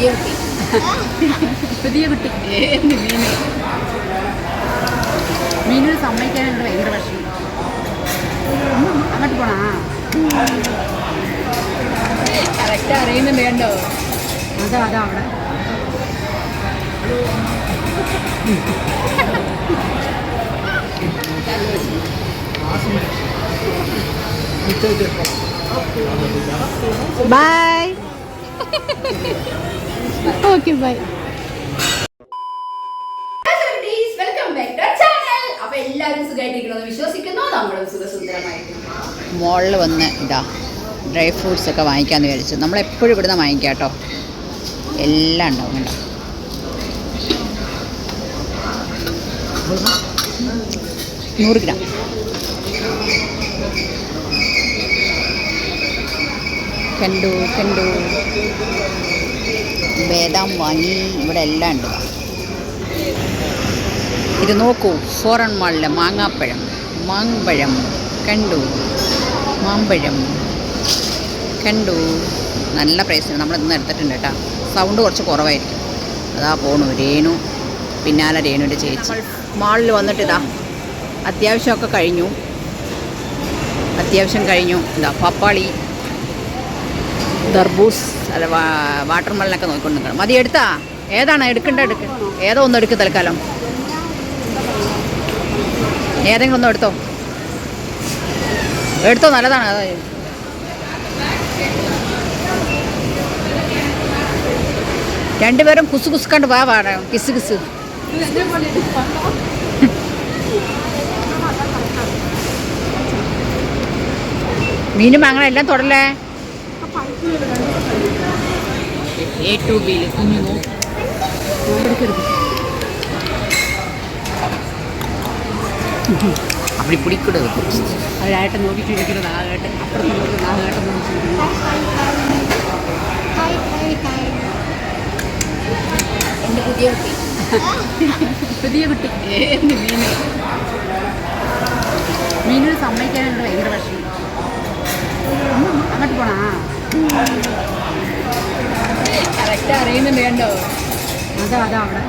പുതിയ കുട്ടി. പുതിയ കുട്ടി. മീന്. മീനിന് സമ്മതിക്കാനായിട്ട് ഭയങ്കര വിഷമം. അങ്ങോട്ട് പോണാ? കറക്റ്റ് അറിയുന്നുണ്ട് കണ്ടോ? അതാ അതാ അവിടെ. Bye okay bye welcome back to channel അപ്പൊ എല്ലാവരും സുഖമായിട്ടിരിക്കണമെന്ന് വിശ്വസിക്കുന്നു. നമ്മളും സുഖസുന്ദരമായിട്ട് മോളിൽ വന്ന് ഇതാ ഡ്രൈ ഫ്രൂട്ട്സ് ഒക്കെ വാങ്ങിക്കാമെന്ന് വിചാരിച്ചു. നമ്മളെപ്പോഴും ഇവിടുന്ന് വാങ്ങിക്കാം കേട്ടോ എല്ലാം ഉണ്ടാവും കേട്ടോ നൂറ് ഗ്രാം. കണ്ടു കണ്ടു. ബേദാം വാങ്ങി ഇവിടെ എല്ലാം ഉണ്ട്. ഇത് നോക്കൂ ഫോറൻ മാളിലെ മാങ്ങാപ്പഴം മാമ്പഴം കണ്ടു? മാമ്പഴം കണ്ടു? നല്ല പ്രൈസിന് നമ്മൾ ഇന്ന് എടുത്തിട്ടുണ്ട് കേട്ടോ. സൗണ്ട് കുറച്ച് കുറവായിരിക്കും. അതാ പോണു രേണു പിന്നാലെ രേണുവിന്റെ ചേച്ചി. മാളിൽ വന്നിട്ട് ഇതാ അത്യാവശ്യമൊക്കെ കഴിഞ്ഞു. അത്യാവശ്യം കഴിഞ്ഞു. ഇതാ പപ്പാളി ദർബൂസ് അല്ല വാട്ടർ മെല്ലനൊക്കെ നോക്കിക്കൊണ്ട് നിൽക്കണം മതി എടുത്താ. ഏതാണ്? എടുക്കണ്ട എടുക്ക. ഏതോ ഒന്ന് എടുക്ക് തൽക്കാലം. ഏതെങ്കിലും ഒന്ന് എടുത്തോ. എടുത്തോ നല്ലതാണ്. രണ്ടുപേരും കുസ് കുസുക്കണ്ട് വാ കിസ് കിസ്. മീനും അങ്ങനെ എല്ലാം തൊടല്ലേ? എ ടു ബിയിൽ കുഞ്ഞു அப்படி பிடிக்கூடாது അത് ഏട്ടൻ നോക്കിയിട്ട് ഇരിക്കുന്നത് ആ ഏട്ടൻ അപ്പുറത്ത് നോക്കുന്നത് ആ ഏട്ടൻ നോക്കിയിരിക്കുന്നത് എൻ്റെ പുതിയ കുട്ടി പുതിയ കുട്ടി ഏന്ന് മീന് മീനിന് സമ്മതിക്കാനായിട്ട് ഭയങ്കര വിഷമം അങ്ങോട്ട് പോണാ കറക്റ്റ് അറിയുന്നുണ്ട് കണ്ടോ? അതാ അതാ അവിടെ.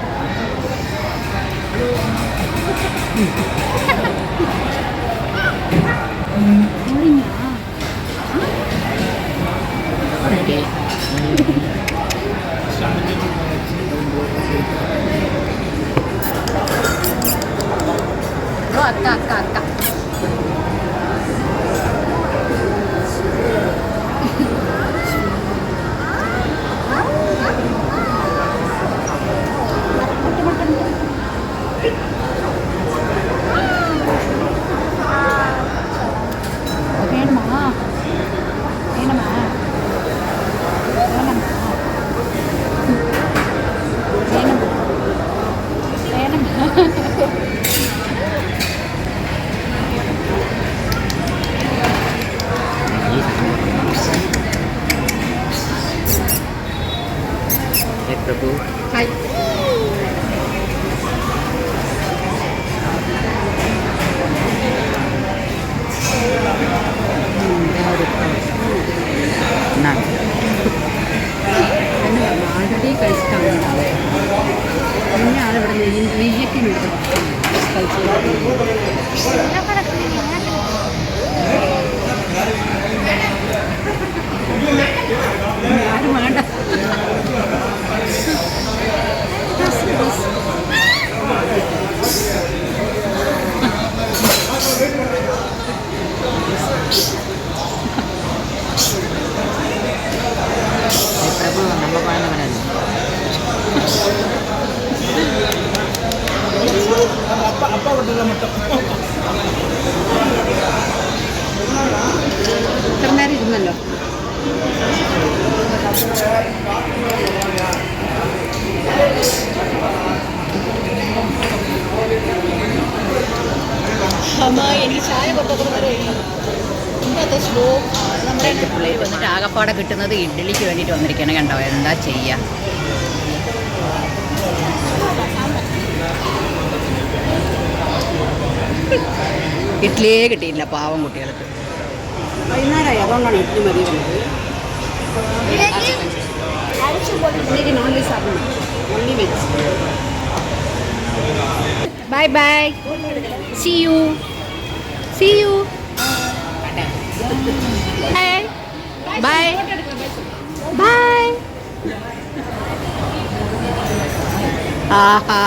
ഹേ പ്രഭു ഹായ് ആൾറെഡി കഴിച്ചിട്ടാണ് ഇനി ആളിവിടെ നെയ്യ് നെയ്യൊക്കെ കഴിച്ചു കിട്ടുന്നത് ഇഡ്ഡലിക്ക് വേണ്ടിയിട്ട് വന്നിരിക്കണം കണ്ടോ? എന്താ ചെയ്യുക ഇഡ്ഡലിയേ കിട്ടിയില്ല പാവം കുട്ടികൾക്ക്. മതി bye bye see you see you Hey. Bye bye Aha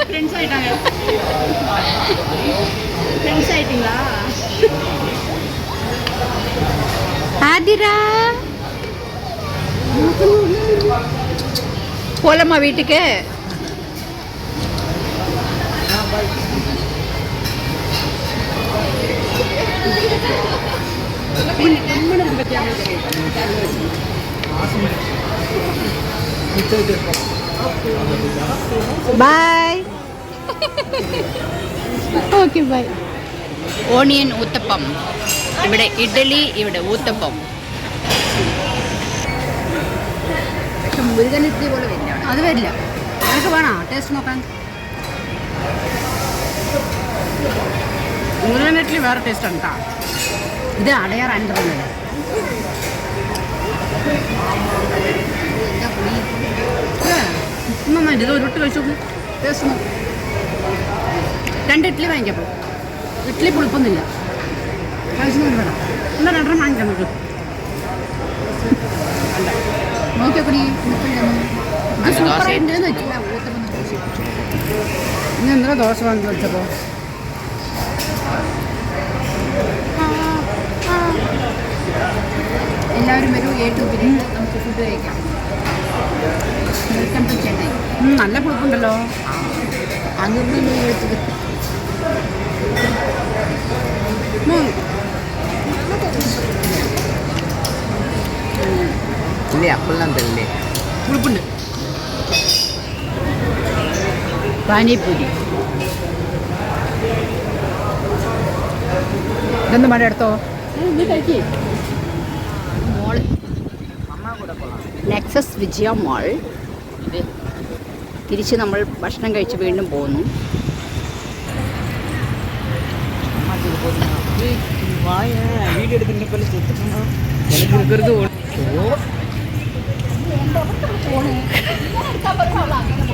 friends ஆயிட்டீங்களா ஆதிரா போலம்மா வீட்டுக்கு Thank you. Bye okay bye onion uttapam ഇവിടെ ഇഡലി ഇവിടെ ഊത്തപ്പം. മുരുകൻ ഇഡ്ഡലി പോലെ വരില്ല അത് വരില്ല. നിനക്ക് വേണോ? ടേസ്റ്റ് നോക്കാൻ. മുരുകൻ ഇഡ്ഡലി വേറെ ടേസ്റ്റ് ഉണ്ട് കേട്ടോ ഇത് അടയാർ അൻപത് നന്നായിട്ട് ഇത് ഒരു കഴിച്ചു? ടേസ്റ്റ് രണ്ട് ഇഡ്ഡലി വാങ്ങിക്കപ്പോൾ ഇഡ്ഡലി പുളിപ്പൊന്നുമില്ല. കഴിച്ചു വേണം എന്നാ രണ്ടെണ്ണം വാങ്ങിക്കാം നമുക്ക്. സൂപ്പറായിട്ടുണ്ടെന്ന് ഊത്തപ്പം ഇന്ന് എന്തിനാ ദോശ വാങ്ങി വെച്ചപ്പോൾ എല്ലാവരും വരും എ ടു ബി നമുക്ക് ഫുഡ് കഴിക്കാം. വെൽക്കം ടു ചെന്നൈ നല്ല കുഴപ്പമുണ്ടല്ലോ അങ്ങോട്ട് എടുത്തത് ഇല്ലേ അപ്പോഴാണ് തല്ലേ കുഴപ്പമുണ്ട് പാനിപ്പൂരി. ഇതൊന്നും മഴ എടുത്തോ? Mall Nexus Vijaya mall. തിരിച്ച് നമ്മൾ ഭക്ഷണം കഴിച്ച് വീണ്ടും പോകുന്നു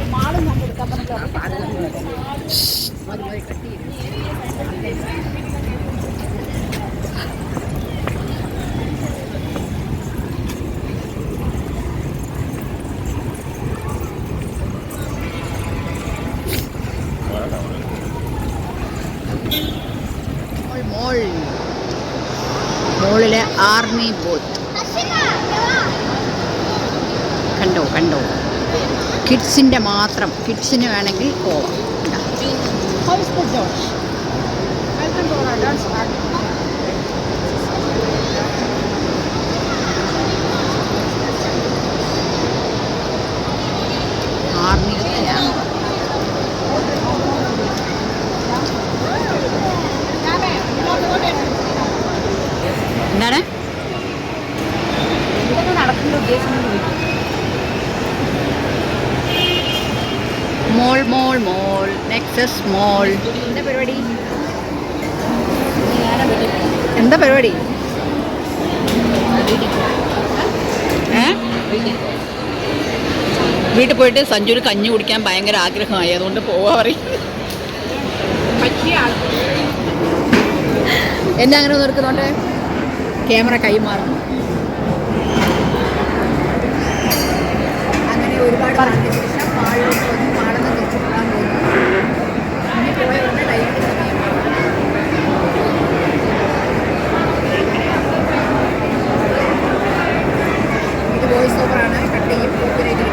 മാളും കണ്ടിട്ട് മോളിലെ ആർമി ബോത്ത് കണ്ടോ കണ്ടോ? കിഡ്സിന്റെ മാത്രം കിഡ്സിന് വേണമെങ്കിൽ പോവാം. ആർമി ക്യാമ്പ് എന്താണ് നടക്കുന്ന ഉദ്ദേശം മോൾ മോൾ മോൾ മോൾ എന്താ പരിപാടി? എന്താ പരിപാടി? വീട്ടിൽ പോയിട്ട് സഞ്ജുവിന് കഞ്ഞി കുടിക്കാൻ ഭയങ്കര ആഗ്രഹമായി. അതുകൊണ്ട് പോവാ പറയും. എന്നെ അങ്ങനെ നിർക്കുന്നുണ്ട് ക്യാമറ കൈമാറും അങ്ങനെ ഒരുപാട് വോയിസ് ഓവറാണ് കട്ട് ചെയ്യും.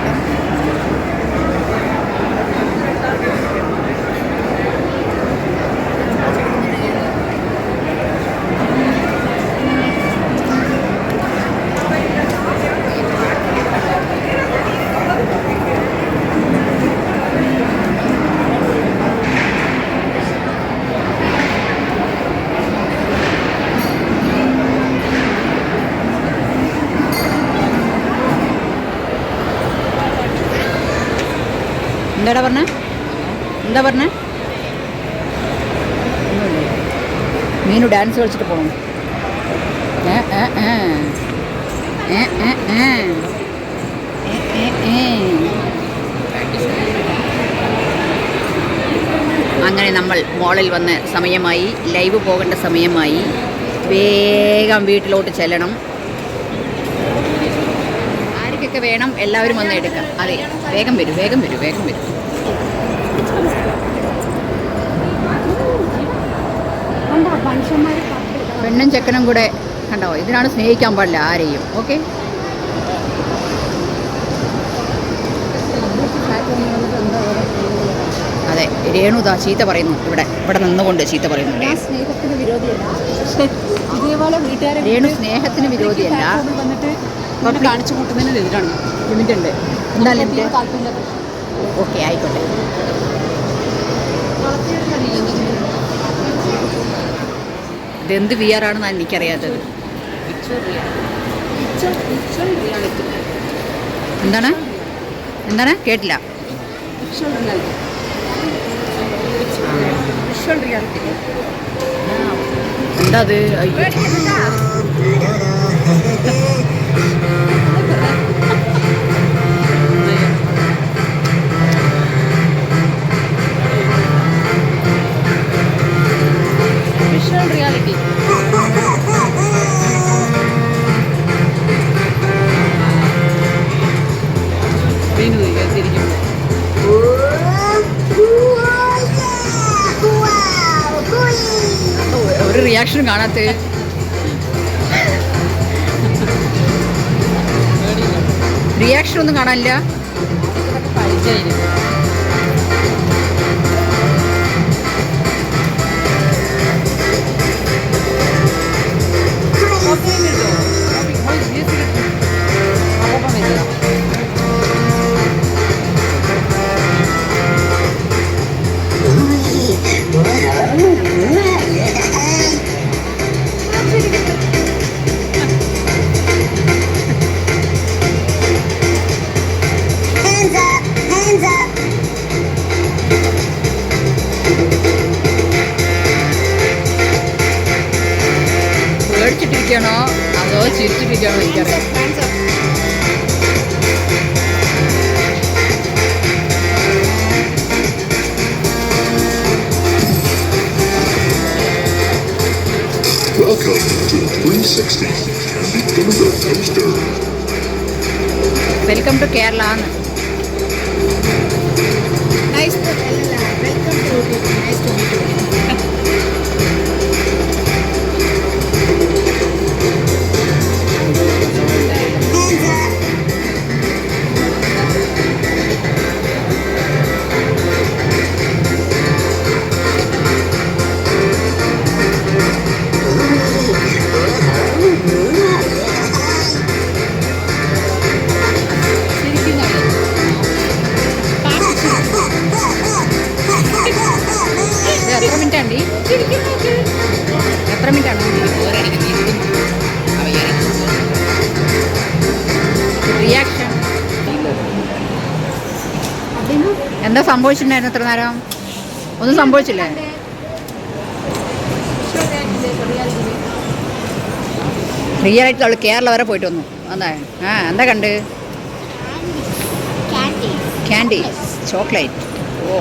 എന്താടാ പറഞ്ഞ? എന്താ പറഞ്ഞ? മീനു ഡാൻസ് കളിച്ചിട്ട് പോകണം. അങ്ങനെ നമ്മൾ മോളിൽ വന്ന് സമയമായി ലൈവ് പോകേണ്ട സമയമായി. വേഗം വീട്ടിലോട്ട് ചെല്ലണം. ആർക്കൊക്കെ വേണം? എല്ലാവരും വന്ന് എടുക്കാം. അതെ വേഗം വരൂ വേഗം വരൂ വേഗം വരൂ. പെണ്ണും ചെക്കനും കൂടെ കണ്ടോ? ഇതിനാണ് സ്നേഹിക്കാൻ പാടില്ല ആരെയും. ഓക്കെ? അതെ രേണുദാ ചീത്ത പറയുന്നു ഇവിടെ. ഇവിടെ നിന്നുകൊണ്ട് ചീത്ത പറയുന്നു രേണു സ്നേഹത്തിന് വിരോധിയല്ല. കാണിച്ചു കൂട്ടുന്നതിന് എതിരാണ്. ലിമിറ്റ് ഉണ്ട് എന്താ ലിമിറ്റ്? ഓക്കെ ആയിക്കോട്ടെ. ഇതെന്ത് വി ആർ ആണെന്നാണ് എനിക്കറിയാത്തത്. എന്താണ്? എന്താണ്? കേട്ടില്ല. എന്താ അത്? വിഷ്വൽ റിയാലിറ്റി ഒരു റിയാക്ഷനും കാണാത്ത. റിയാക്ഷൻ ഒന്നും കാണാനില്ല. Hands പേടിച്ചിട്ടിരിക്കണോ അതോ ചിരിച്ചിട്ടിരിക്കണോ എനിക്കറിയാം Welcome to the 360 Candy Timber Toaster. Welcome to Kerala എന്ന് സംഭവിച്ചിട്ടുണ്ടായിരുന്നു എത്ര നേരം? ഒന്നും സംഭവിച്ചില്ലേ? റിയൽ ആയിട്ട് അവൾ കേരള വരെ പോയിട്ട് വന്നു. എന്താ ആ എന്താ കണ്ട്? Candy chocolate oh.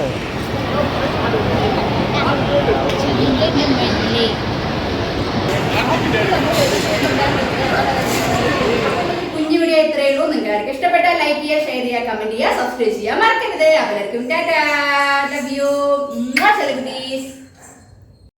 കുഞ്ഞു ലൈക്ക് ചെയ്യുക ഷെയർ ചെയ്യുക കമന്റ് ചെയ്യുക സബ്സ്ക്രൈബ് ചെയ്യുക. മറക്കരുത്. അവരക്കും ടാറ്റാ ലവ് യു സെലിബ്രിറ്റീസ്